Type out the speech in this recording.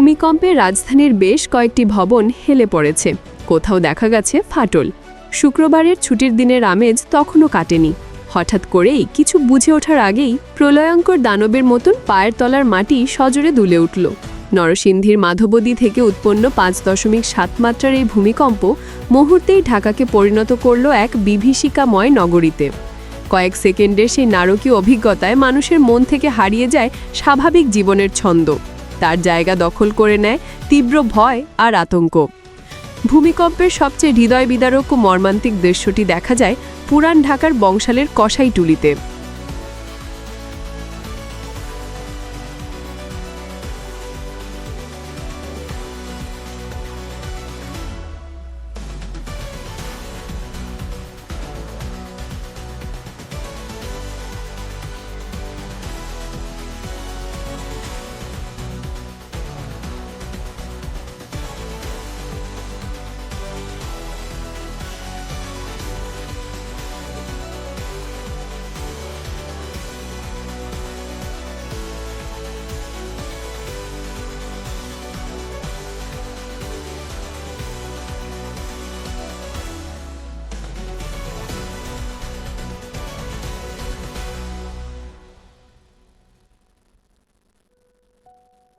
ভূমিকম্পে রাজধানীর বেশ কয়েকটি ভবন হেলে পড়েছে। কোথাও দেখা গেছে ফাটল। শুক্রবারের ছুটির দিনের আমেজ তখনও কাটেনি। হঠাৎ করেই কিছু বুঝে ওঠার আগেই প্রলয়ঙ্কর দানবের মতন পায়ের তলার মাটি সজোরে দুলে উঠল। নরসিংদীর মাধবদী থেকে উৎপন্ন পাঁচ দশমিক সাত মাত্রার এই ভূমিকম্প মুহূর্তেই ঢাকাকে পরিণত করল এক বিভীষিকাময় নগরীতে। কয়েক সেকেন্ডের সেই নারকীয় অভিজ্ঞতায় মানুষের মন থেকে হারিয়ে যায় স্বাভাবিক জীবনের ছন্দ। তার জায়গা দখল করে নেয় তীব্র ভয় আর আতঙ্ক। ভূমিকম্পের সবচেয়ে হৃদয় বিদারক ও মর্মান্তিক দৃশ্যটি দেখা যায় পুরান ঢাকার বংশালের কসাইটুলিতে।